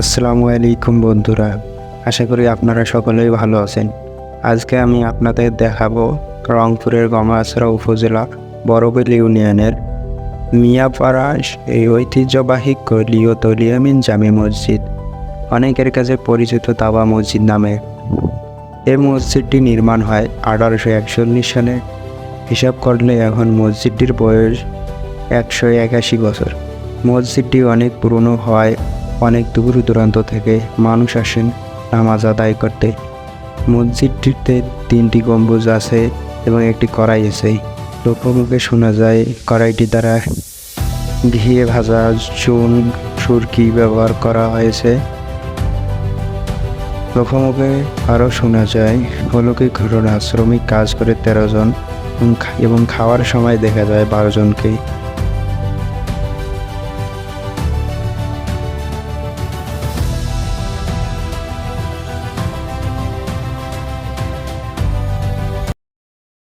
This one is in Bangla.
আসসালামু আলাইকুম বন্ধুরা, আশা করি আপনারা সকলেই ভালো আছেন। আজকে আমি আপনাদের দেখাবো রংপুরের গমাছড়া উপজেলা বড়বেল ইউনিয়নের মিয়াপাড়া এই ঐতিহ্যবাহী গলিও তলিয়ামিন জামে মসজিদ, অনেকের কাছে পরিচিত তাবা মসজিদ নামে। এই মসজিদটি নির্মাণ হয় আঠারোশো একচল্লিশ সালে। হিসাব করলে এখন মসজিদটির বয়স একশো একাশি বছর। মসজিদটি অনেক পুরনো হওয়ায় অনেক দূর দূরান্ত থেকে মানুষ আসেন নামাজ আদায় করতে। মসজিদটিতে তিনটি গম্বুজ আছে এবং একটি কড়াই আছে। লোকমুখে শোনা যায়, কড়াইটি দ্বারা ঘিয়ে ভাজা, চুন, সুরকি ব্যবহার করা হয়েছে। লোকমুখে আরও শোনা যায় অলৌকিক ঘটনা শ্রমিক কাজ করে তেরো জন এবং খাওয়ার সময় দেখা যায় বারো জনকে।